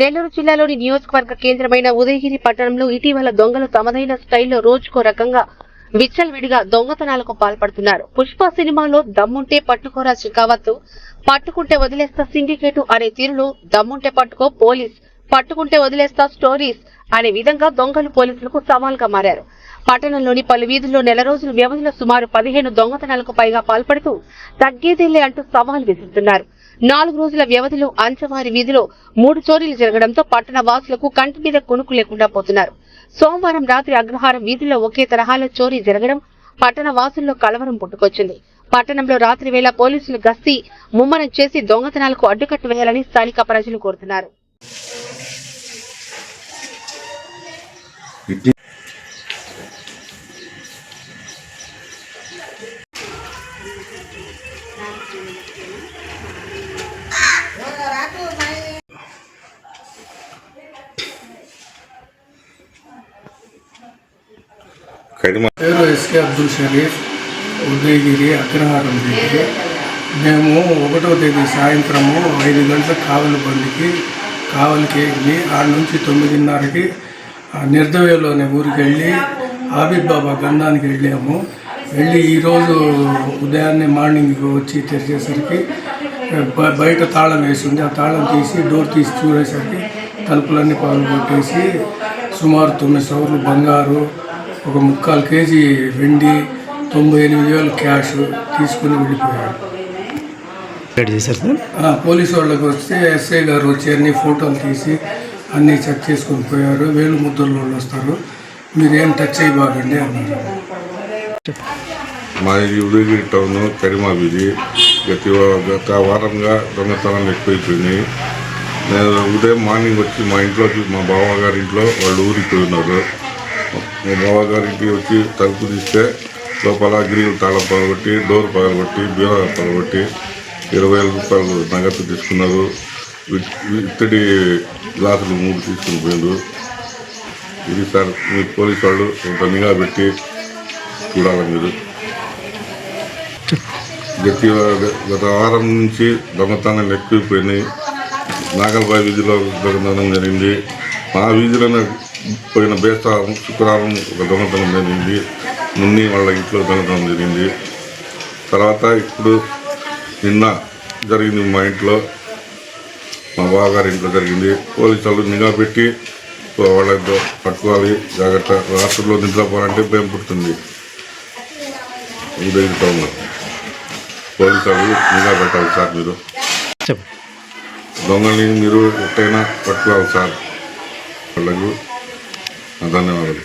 నెల్లూరు జిల్లాలోని నియోజకవర్గ కేంద్రమైన ఉదయగిరి పట్టణంలో ఇటీవల దొంగలు తమదైన స్టైల్లో రోజుకో రకంగా విచ్చలవిడిగా దొంగతనాలకు పాల్పడుతున్నారు. పుష్ప సినిమాలో దమ్ముంటే పట్టుకోరా షికావత్ పట్టుకుంటే వదిలేస్తా సిండికేటు అనే తీరులో దమ్ముంటే పట్టుకో పోలీస్ పట్టుకుంటే వదిలేస్తా స్టోరీస్ అనే విధంగా దొంగలు పోలీసులకు సవాల్గా మారారు. పట్టణంలోని పలు వీధుల్లో నెల రోజుల వ్యవధిలో సుమారు పదిహేను దొంగతనాలకు పైగా పాల్పడుతూ తగ్గేదేలే అంటూ సవాల్ విసురుతున్నారు. నాలుగు రోజుల వ్యవధిలో అంచవారి వీధిలో మూడు చోరీలు జరగడంతో పట్టణ వాసులకు కంటి మీద కొనుక్కు లేకుండా పోతున్నారు. సోమవారం రాత్రి అగ్రహారం వీధిలో ఒకే తరహాలో చోరీ జరగడం పట్టణ వాసుల్లో కలవరం పుట్టుకొచ్చింది. పట్టణంలో రాత్రి వేళ పోలీసులు గస్తీ ముమ్మరం చేసి దొంగతనాలకు అడ్డుకట్టు వేయాలని స్థానిక ప్రజలు కోరుతున్నారు. కడిమ పేరు ఎస్కే అబ్దుల్ షరీఫ్ ఉదయగిరి అగ్రహారం దగ్గర. మేము ఒకటో తేదీ సాయంత్రము ఐదు గంటల కావలి బండికి కావలికి వెళ్ళి ఆడ నుంచి తొమ్మిదిన్నరకి ఆ నిర్దవేలు అనే ఊరికి వెళ్ళి ఆబిద్ బాబా గంధానికి వెళ్ళాము. వెళ్ళి ఈరోజు ఉదయాన్నే మార్నింగ్ వచ్చి తెరిచేసరికి బయట తాళం వేసింది ఆ తాళం తీసి డోర్ తీసి చూడేసరికి తలుపులన్నీ పగలు కొట్టేసి సుమారు తొమ్మిది సవర్లు బంగారు ఒక ముక్కాలు కేజీ వెండి తొంభై ఎనిమిది వేలు క్యాష్ తీసుకుని వెళ్ళిపోయారు రెడీ చేశారు సార్? ఆ, పోలీసు వాళ్ళకి వస్తే ఎస్ఐ గారు వచ్చి అన్ని ఫోటోలు తీసి అన్నీ చెక్ చేసుకొని పోయారు. వేలు ముద్రలు వాళ్ళు వస్తారు. మీరేం టచ్ చేయబాకండి అన్నారు. మా ఈ ఉదయగిరి టౌన్ కడిమా వీధి గత గత వారంగా దొంగతనాలు ఎక్కువైపోయినాయి. నేను ఉదయం మార్నింగ్ వచ్చి మా ఇంట్లోకి మా బావగారి ఇంట్లో వాళ్ళు ఊరికి పోయి ఉన్నారు మా బావగారి వచ్చి తలుపు తీస్తే లోపల గ్రిల్ తాళం పగలగొట్టి డోర్ పగలగొట్టి బీరా పగలగొట్టి ఇరవై వేల రూపాయలు నగదు తీసుకున్నారు. విత్- ఇత్తడి గ్లాసులు మూడు తీసుకుని పోయిండు. ఇది సార్ మీ పోలీసు వాళ్ళు కొంత నిఘా పెట్టి చూడాలి మీరు. గతి గత వారం నుంచి దొంగతనాలు ఎక్కువైపోయినాయి. నాగల్బాయి వీధిలో దొంగతనం జరిగింది. మా వీధిలోనే పోయిన బేస్తారం శుక్రవారం ఒక దొంగతనం జరిగింది. మున్ని వాళ్ళ ఇంట్లో దొంగతనం జరిగింది. తర్వాత ఇప్పుడు నిన్న జరిగింది మా ఇంట్లో. మా బావగారి ఇంట్లో జరిగింది. పోలీసు వాళ్ళు నిఘా పెట్టి వాళ్ళతో పట్టుకోవాలి. జాగ్రత్త. రాత్రుల్లో నిద్రపోవాలంటే భయం పుడుతుంది. ఉదయం టౌన్లో పోలీసు వాళ్ళు నిఘా పెట్టాలి సార్ మీరు. దొంగల్ని మీరు ఎట్టయినా పట్టుకోవాలి సార్. వాళ్ళకు ధన్యవాదాలు